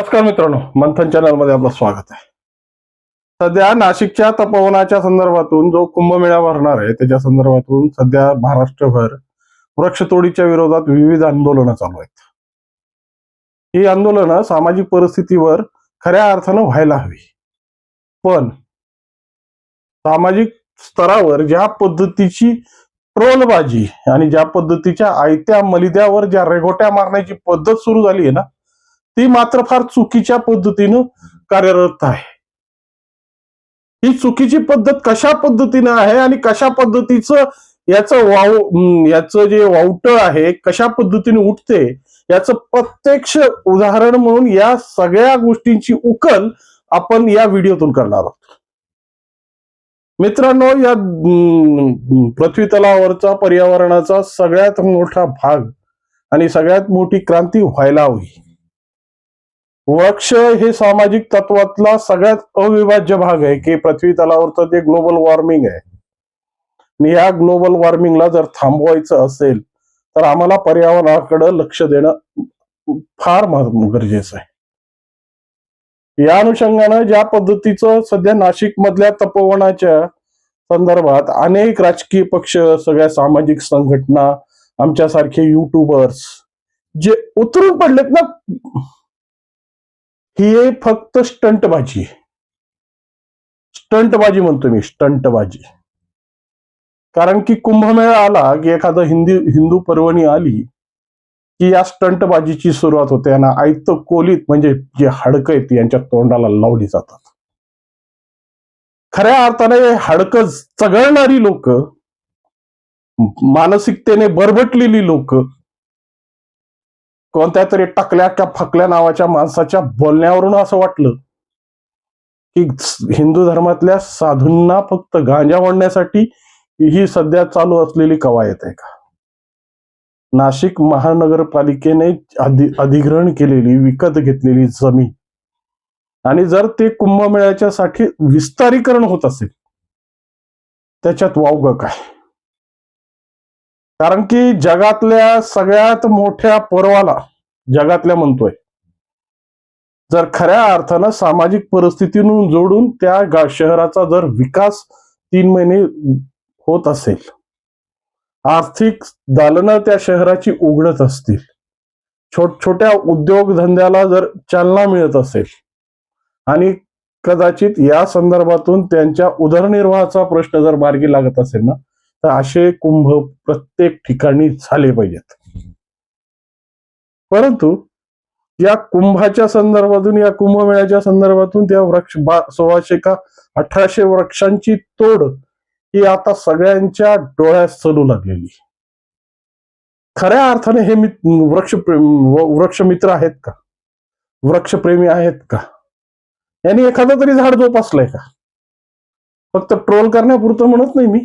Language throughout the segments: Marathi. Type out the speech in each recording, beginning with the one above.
नमस्कार मित्रांनो मंथन चॅनलमध्ये आपलं स्वागत आहे. सध्या नाशिकच्या तपोवनाच्या संदर्भातून जो कुंभमेळा भरणार आहे त्याच्या संदर्भातून सध्या महाराष्ट्रभर वृक्षतोडीच्या विरोधात विविध आंदोलनं चालू आहेत. ही आंदोलनं सामाजिक परिस्थितीवर खऱ्या अर्थानं व्हायला हवी. पण सामाजिक स्तरावर ज्या पद्धतीची ट्रोलबाजी आणि ज्या पद्धतीच्या आयत्या मलिद्यावर ज्या रेघोट्या मारण्याची पद्धत सुरू झाली आहे ना ती मात्र फार चुकीच्या पद्धतीनं कार्यरत आहे. ही चुकीची पद्धत कशा पद्धतीनं आहे आणि कशा पद्धतीचं याचं वाव याच याचं जे वावट आहे कशा पद्धतीने उठते याचं प्रत्यक्ष उदाहरण म्हणून या सगळ्या गोष्टींची उकल आपण या व्हिडिओतून करणार आहोत. मित्रांनो या पृथ्वी तलावरचा पर्यावरणाचा सगळ्यात मोठा भाग आणि सगळ्यात मोठी क्रांती व्हायला हवी. वृक्ष हे सामाजिक तत्वातला सगळ्यात अविभाज्य भाग आहे की पृथ्वी तलावरचं जे ग्लोबल वॉर्मिंग आहे. आणि या ग्लोबल वॉर्मिंगला जर थांबवायचं असेल तर आम्हाला पर्यावरणाकडे लक्ष देणं फार गरजेचं आहे. या अनुषंगानं ज्या पद्धतीचं सध्या नाशिक मधल्या तपोवनाच्या संदर्भात अनेक राजकीय पक्ष सगळ्या सामाजिक संघटना आमच्यासारखे युट्यूबर्स जे उतरून पडलेत ना ही फक्त स्टंटबाजी. स्टंटबाजी म्हणतो मी स्टंटबाजी. कारण की कुंभमेळा आला की एखादं हिंदी हिंदू पर्वणी आली की या स्टंटबाजीची सुरुवात होते आणि आयत कोलीत म्हणजे जे हाडकं आहेत यांच्या तोंडाला लावली जातात. खऱ्या अर्थाने हे हाडकं चघळणारी लोक मानसिकतेने बरबटलेली लोक कोणत्या तरी टकल्या का फकल्या नावाच्या माणसाच्या बोलण्यावरून असं वाटलं की हिंदू धर्मातल्या साधूंना फक्त गांजा ओढण्यासाठी ही सध्या चालू असलेली कवायत आहे का? नाशिक महानगरपालिकेने अधि अधिग्रहण केलेली विकत घेतलेली जमीन. आणि जर ते कुंभमेळ्याच्या साठी विस्तारीकरण होत असेल त्याच्यात वावग काय? कारण की जगातल्या सगळ्यात मोठ्या पर्वाला जगातल्या म्हणतोय. जर खऱ्या अर्थानं सामाजिक परिस्थितीतून जोडून त्या शहराचा जर विकास तीन महिने होत असेल आर्थिक दालनं त्या शहराची उघडत असतील छोट छोट्या उद्योगधंद्याला जर चालना मिळत असेल आणि कदाचित या संदर्भातून त्यांच्या उदरनिर्वाहाचा प्रश्न जर मार्गी लागत असेल ना तर असे कुंभ प्रत्येक ठिकाणी झाले पाहिजेत. परंतु या कुंभाच्या संदर्भातून या कुंभमेळ्याच्या संदर्भातून त्या वृक्ष बा सोळाशे का अठराशे वृक्षांची तोड ही आता सगळ्यांच्या डोळ्यात चलू लागलेली. खऱ्या अर्थाने हे मित वृक्ष वृक्ष मित्र आहेत का? वृक्षप्रेमी आहेत का? यांनी एखादं तरी झाड जोपासलंय का? फक्त ट्रोल करण्यापुरतं म्हणत नाही मी.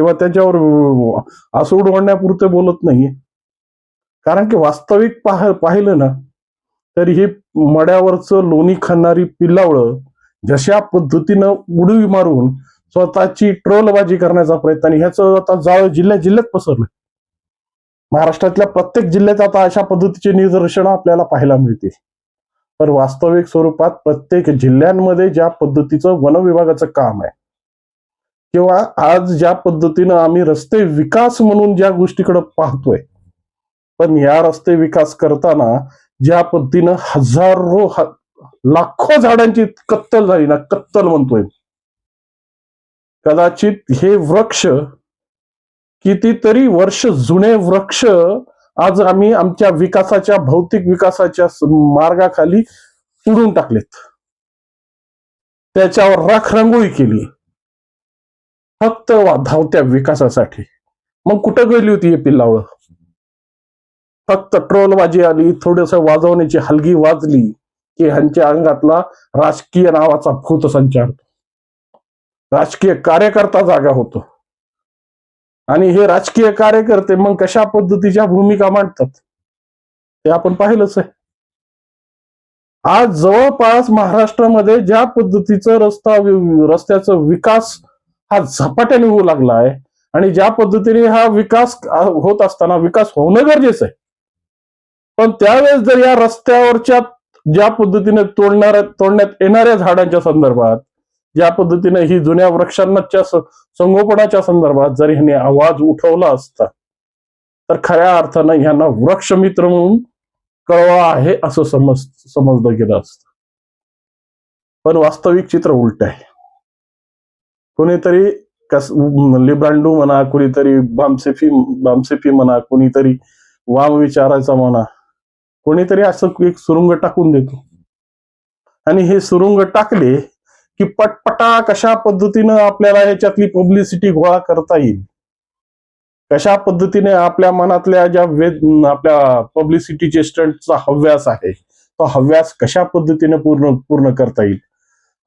किंवा त्याच्यावर आसूड ओढण्यापुरते बोलत नाहीये. कारण की वास्तविक पाह पाहिलं ना तर ही मड्यावरचं लोणी खाणारी पिल्लावळं जशा पद्धतीनं उडी मारून स्वतःची ट्रोलबाजी करण्याचा प्रयत्न आणि ह्याचं आता जाळ जिल्ह्या जिल्ह्यात पसरलं महाराष्ट्रातल्या प्रत्येक जिल्ह्यात आता अशा पद्धतीचे निदर्शनं आपल्याला पाहायला मिळते पण वास्तविक स्वरूपात प्रत्येक जिल्ह्यांमध्ये ज्या पद्धतीचं वन विभागाचं काम आहे किंवा आज ज्या पद्धतीनं आम्ही रस्ते विकास म्हणून ज्या गोष्टीकडे पाहतोय पण या रस्ते विकास करताना ज्या पद्धतीनं हजारो ह- लाखो झाडांची कत्तल झाली ना कत्तल म्हणतोय. कदाचित हे वृक्ष कितीतरी वर्ष जुने वृक्ष आज आम्ही आमच्या विकासाच्या भौतिक विकासाच्या मार्गाखाली तुडून टाकलेत. त्याच्यावर राखरंगोळी केली. फक्त वा- धावत्या विकासासाठी. मग कुठं गेली होती हे पिल्लावळ? फक्त ट्रोलबाजी आली थोडस वाजवण्याची हलगी वाजली की ह्यांच्या अंगातला राजकीय नावाचा भूत संचार राजकीय कार्यकर्ता जागा होतो. आणि हे राजकीय कार्यकर्ते मग कशा पद्धतीच्या भूमिका मांडतात? ते आपण पाहिलंच आहे. आज जवळपास महाराष्ट्रामध्ये ज्या पद्धतीचं रस्ता रस्त्याचा विकास हा झपाट्याने होऊ लागला आहे आणि ज्या पद्धतीने हा विकास होत असताना विकास होणं गरजेचं आहे. पण त्यावेळेस जर या रस्त्यावरच्या ज्या पद्धतीने तोडणाऱ्या तोडण्यात येणाऱ्या झाडांच्या संदर्भात ज्या पद्धतीने ही जुन्या वृक्षांच्या संगोपनाच्या संदर्भात जर ह्यांनी आवाज उठवला असता तर खऱ्या अर्थानं ह्यांना वृक्षमित्र म्हणून कळवा आहे असं समज समजलं गेलं असतं. पण वास्तविक चित्र उलट आहे. कोणीतरी कस लिब्रांडू म्हणा कोणीतरी बामसेफी बामसेफी म्हणा कोणीतरी वाम विचारायचा म्हणा कोणीतरी असं एक सुरुंग टाकून देतो. आणि हे सुरुंग टाकले की पटपटा कशा पद्धतीनं आपल्याला ह्याच्यातली पब्लिसिटी गोळा करता येईल? कशा पद्धतीने आपल्या मनातल्या ज्या वेद आपल्या पब्लिसिटीचे स्टंटचा हव्यास आहे तो हव्यास कशा पद्धतीने पूर्ण पूर्ण करता येईल?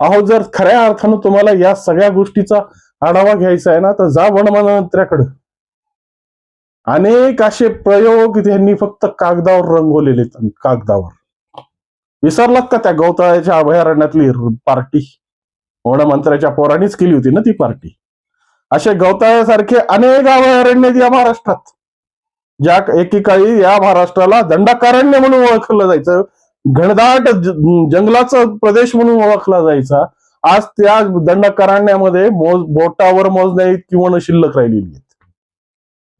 अहो जर खऱ्या अर्थानं तुम्हाला या सगळ्या गोष्टीचा आढावा घ्यायचा आहे ना तर जा वनमंत्र्याकडे. अनेक असे प्रयोग त्यांनी फक्त कागदावर रंगवलेले कागदावर. विसरलात का त्या गवताळ्याच्या अभयारण्यातली पार्टी? वनमंत्र्याच्या पोरांनीच केली होती ना ती पार्टी? असे गवताळ्यासारखे अनेक अभयारण्य या महाराष्ट्रात. ज्या एकेकाळी या महाराष्ट्राला दंडाकारण्य म्हणून ओळखलं जायचं. घनदाट जंगलाचा प्रदेश म्हणून ओळखला जायचा. आज त्या दंडकारण्यामध्ये मोज बोटावर मोजण्या किंवा शिल्लक राहिलेली आहेत.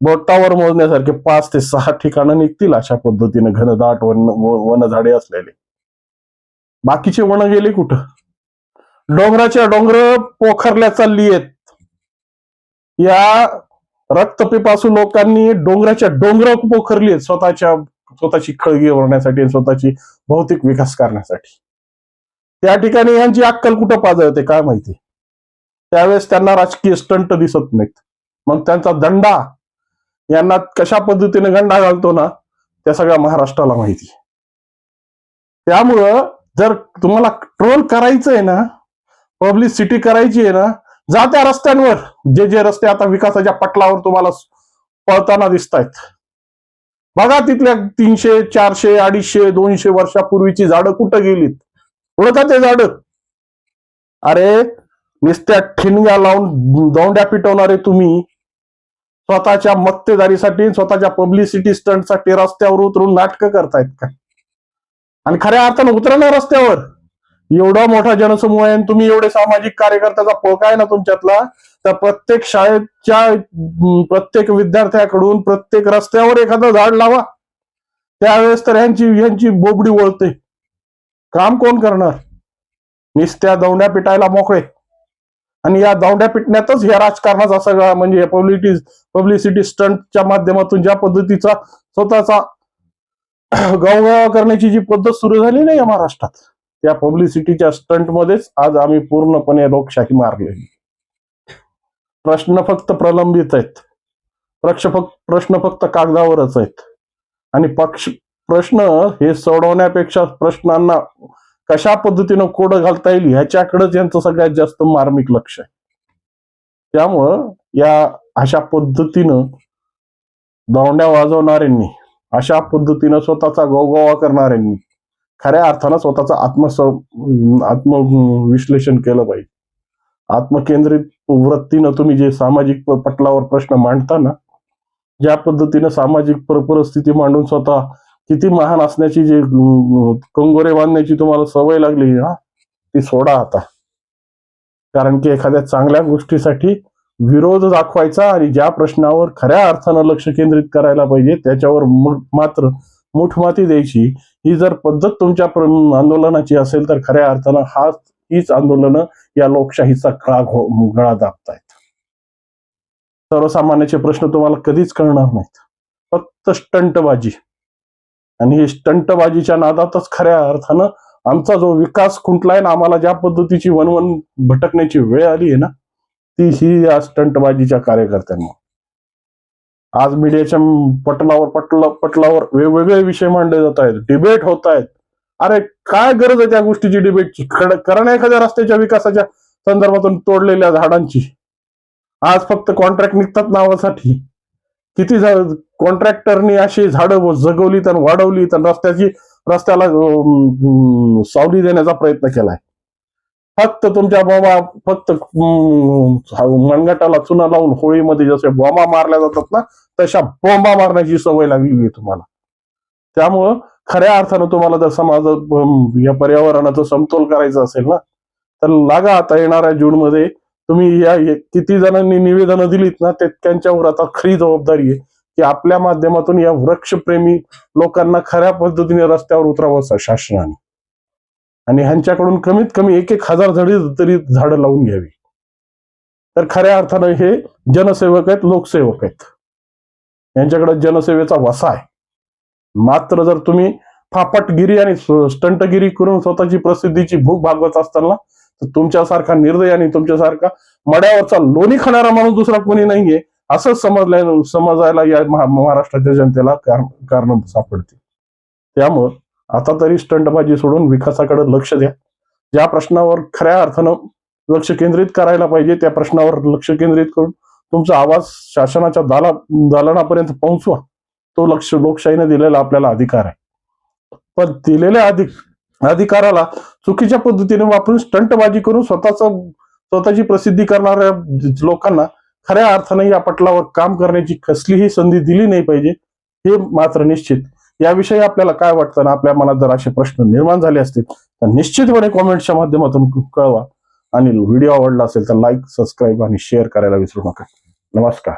बोटावर मोजण्यासारखे पाच ते सहा ठिकाणं निघतील अशा पद्धतीने घनदाट वन वन झाडे असलेले. बाकीचे वन गेले कुठं? डोंगराच्या डोंगर पोखरल्या चालली आहेत. या रक्तपिपासू लोकांनी डोंगराच्या डोंगर पोखरली आहेत स्वतःच्या स्वतःची खळगी ओढण्यासाठी आणि स्वतःची भौतिक विकास करण्यासाठी. त्या ठिकाणी यांची अक्कल कुठं पाजळते काय माहिती? त्यावेळेस त्यांना राजकीय स्टंट दिसत नाहीत. मग त्यांचा दंडा यांना कशा पद्धतीने गंडा घालतो ना त्या सगळ्या महाराष्ट्राला माहिती. त्यामुळं जर तुम्हाला ट्रोल करायचं आहे ना पब्लिसिटी करायची आहे ना जा त्या रस्त्यांवर. जे जे रस्ते आता विकासाच्या पटलावर तुम्हाला पळताना दिसत आहेत बघा तिथल्या तीनशे चारशे अडीचशे दोनशे वर्षापूर्वीची झाडं कुठं गेलीत? ओळखा ते झाड. अरे नुसत्या ठिणग्या लावून दौंड्या पिटवणारे तुम्ही स्वतःच्या मक्तेदारीसाठी स्वतःच्या पब्लिसिटी स्टंटसाठी रस्त्यावर उतरून नाटकं करतायत का? आणि खऱ्या अर्थानं उतरा ना रस्त्यावर? एवढा मोठा जनसमूह आहे आणि तुम्ही एवढे सामाजिक कार्यकर्त्याचा पोका आहे ना तुमच्यातला? तर प्रत्येक शाळेच्या प्रत्येक विद्यार्थ्याकडून प्रत्येक रस्त्यावर एखादं झाड लावा. त्यावेळेस तर यांची यांची बोबडी वळते. काम कोण करणार? निस्त्या दौंड्या पिटायला मोकळे. आणि या दौंड्या पिटण्यातच या राजकारणाचा सगळा म्हणजे पब्लिटी पब्लिसिटी स्टंटच्या माध्यमातून ज्या पद्धतीचा स्वतःचा गावगाव करण्याची जी पद्धत सुरू झाली नाही या महाराष्ट्रात त्या पब्लिसिटीच्या स्टंटमध्येच आज आम्ही पूर्णपणे लोकशाही मारलेली. प्रश्न फक्त प्रलंबित आहेत. प्रक्ष फक्त प्रश्न फक्त कागदावरच आहेत. आणि पक्ष प्रश्न हे सोडवण्यापेक्षा प्रश्नांना कशा पद्धतीनं कोड घालता येईल ह्याच्याकडेच यांचं सगळ्यात जास्त मार्मिक लक्ष आहे. त्यामुळं या अशा पद्धतीनं दौंड्या वाजवणाऱ्यांनी अशा पद्धतीनं स्वतःचा गोगोवा करणाऱ्यांनी खऱ्या अर्थानं स्वतःचं आत्मस आत्मविश्लेषण केलं पाहिजे. आत्मकेंद्रित वृत्तीनं तुम्ही जे सामाजिक प- पटलावर प्रश्न मांडता ना ज्या पद्धतीनं सामाजिक पर- परिस्थिती मांडून स्वतः किती महान असण्याची जे कंगोरे बांधण्याची तुम्हाला सवय लागली ना ती सोडा आता. कारण की एखाद्या चांगल्या गोष्टीसाठी विरोध दाखवायचा आणि ज्या प्रश्नावर खऱ्या अर्थानं लक्ष केंद्रित करायला पाहिजे त्याच्यावर मात्र मुठमाती द्यायची. ही जर पद्धत तुमच्या आंदोलनाची असेल तर खऱ्या अर्थानं हा हीच आंदोलनं या लोकशाहीचा गळा घो- गळा दाबतायत. सर्वसामान्याचे प्रश्न तुम्हाला कधीच कळणार नाहीत. फक्त स्टंटबाजी. आणि हे स्टंटबाजीच्या नादातच खऱ्या अर्थानं आमचा जो विकास खुंटलाय ना आम्हाला ज्या पद्धतीची वनवन भटकण्याची वेळ आली आहे ना ती ही या स्टंटबाजीच्या कार्यकर्त्यांना आज मीडियाच्या पटलावर पटला पटलावर वेगवेगळे विषय मांडले जात आहेत डिबेट होत आहेत. अरे काय गरज आहे त्या गोष्टीची डिबेटची कारण एखाद्या रस्त्याच्या विकासाच्या संदर्भातून तोडलेल्या झाडांची. आज फक्त कॉन्ट्रॅक्ट निघतात नावासाठी. किती कॉन्ट्रॅक्टरनी अशी झाडं जगवली तर वाढवली तर रस्त्याची रस्त्याला सावली देण्याचा प्रयत्न केलाय. फक्त तुमच्या बाबा फक्त मनगटाला चुना लावून होळीमध्ये जसे बॉम्बा मारल्या जातात ना तशा बॉम्बा मारण्याची सवय लागली आहे तुम्हाला. त्यामुळं खऱ्या अर्थानं तुम्हाला जर समाज या पर्यावरणाचा समतोल करायचा असेल ना तर लागा आता येणाऱ्या जून मध्ये तुम्ही या किती जणांनी निवेदनं दिलीत ना त्यांच्यावर आता खरी जबाबदारी आहे की आपल्या माध्यमातून या वृक्षप्रेमी लोकांना खऱ्या पद्धतीने रस्त्यावर उतरावं शासनाने. आणि ह्यांच्याकडून कमीत कमी एक एक हजार झाडी तरी झाडं लावून घ्यावी. तर खऱ्या अर्थानं हे जनसेवक आहेत लोकसेवक आहेत. यांच्याकडे जनसेवेचा वसा आहे. मात्र जर तुम्ही फापटगिरी आणि स्टंटगिरी करून स्वतःची प्रसिद्धीची भूक भागवत असताना तर तुमच्यासारखा निर्दय आणि तुमच्यासारखा मड्यावरचा लोणी खाणारा माणूस दुसरा कोणी नाहीये असंच समजल्या समजायला या महाराष्ट्राच्या जनतेला कारण कारण सापडते त्यामुळं आता तरी स्टंटबाजी सोडून विकासाकडे लक्ष द्या. ज्या प्रश्नावर खऱ्या अर्थानं लक्ष केंद्रित करायला पाहिजे त्या प्रश्नावर लक्ष केंद्रित करून तुमचा आवाज शासनाच्या दाला दालनापर्यंत पोहोचवा. तो लक्ष लोकशाहीने दिलेला आपल्याला अधिकार आहे. पण दिलेल्या अधिक अधिकाराला चुकीच्या पद्धतीने वापरून स्टंटबाजी करून स्वतःचा स्वतःची प्रसिद्धी करणाऱ्या लोकांना खऱ्या अर्थाने या पटलावर काम करण्याची कसलीही संधी दिली नाही पाहिजे हे मात्र निश्चित. याविषयी आपल्याला काय वाटतं ना आपल्या मनात जर असे प्रश्न निर्माण झाले असतील तर निश्चितपणे कॉमेंटच्या माध्यमातून कळवा. आणि व्हिडिओ आवडला असेल तर लाईक सबस्क्राईब आणि शेअर करायला विसरू नका. नमस्कार.